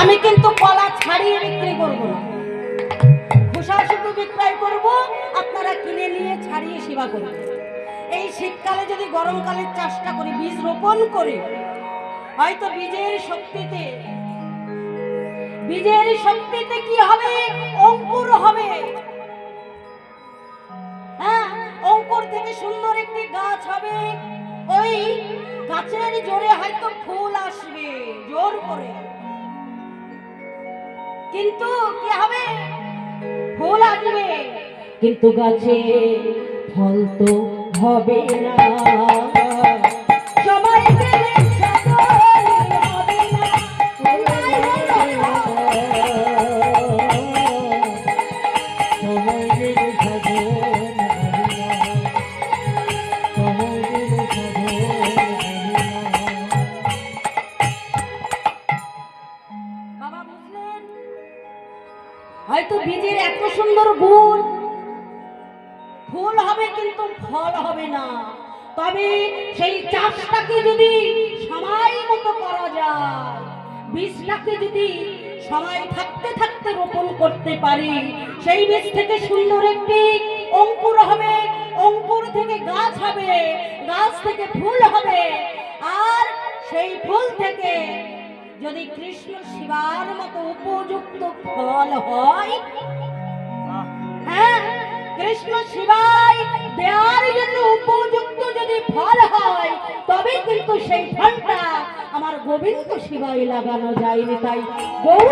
আমি কিন্তু কলা ছাড়িয়ে বিক্রি করব না। খোসা শুধু বিক্রয় করব, আপনারা কিনে নিয়ে ছাড়িয়ে সেবা করবেন। এই শীতকালে যদি গরমকালের চাষটা করি, বীজ রোপণ করি, হয়তো বীজের শক্তিতে বীজের শক্তিতে কি হবে? অঙ্কুর হবে। হ্যাঁ অঙ্কুর থেকে সুন্দর একটি গাছ হবে। ওই গাছের জোরে হয়তো ফুল আসবে, জোর করে। কিন্তু কি হবে? ফুল আসবে। কিন্তু গাছে ফল তো হবে না। হয়তো বীজের এত সুন্দর গুণ। ফুল হবে কিন্তু ফল হবে না। তবে সেই চাষটাকে যদি সময় মতো করা যায়, বীজটাকে যদি সময় থাকতে থাকতে রোপণ করতে পারি, সেই বীজ থেকে সুন্দর একটি অঙ্কুর হবে, অঙ্কুর থেকে গাছ হবে, গাছ থেকে ফুল হবে। আর সেই ফুল থেকে যদি কৃষ্ণ শিবার মতো উপযুক্ত ফল হয় হ্যাঁ কৃষ্ণ শিবায় দেওয়ার জন্য উপযুক্ত যদি ফল হয় তবে কিন্তু সেই ফলটা আমার গোবিন্দ শিবায় লাগানো যায়নি তাই গৌর।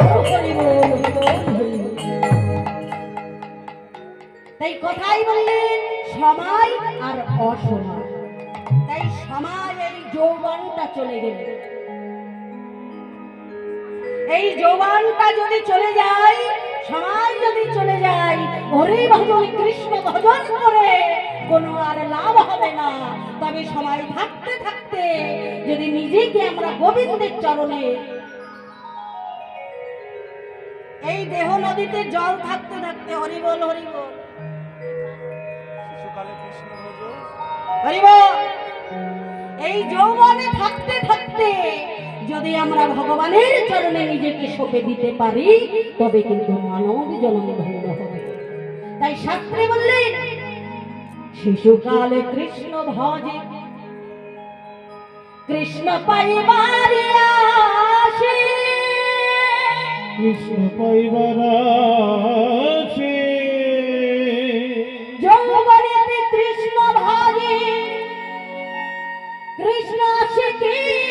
তাই কথাই বললেন সময় আর অসময়। তাই সময়ের যৌবনটা চলে গেল। এই যৌবনটা যদি চলে যায় সময় যদি চলে যায় হরি ভজন কৃষ্ণ ভজন করে কোনো আর লাভ হবে না। তবে সময় থাকতে থাকতে যদি নিজেকে আমরা গোবিন্দের চরণে এই দেহ নদীতে জল থাকতে থাকতে হরি বল হরি বল। শিশুকালে কৃষ্ণ ভজ হরি বল। এই যৌবনে থাকতে যদি আমরা ভগবানের চরণে নিজেকে সঁপে দিতে পারি তবে কিন্তু মানব জন্ম ধন্য হবে। তাই শাস্ত্রে বললেন শিশুকালে কৃষ্ণ ভজে। কৃষ্ণ পাইবারে আসে। কৃষ্ণ পাইবার কৃষ্ণ ভজে। কৃষ্ণ আসে কি?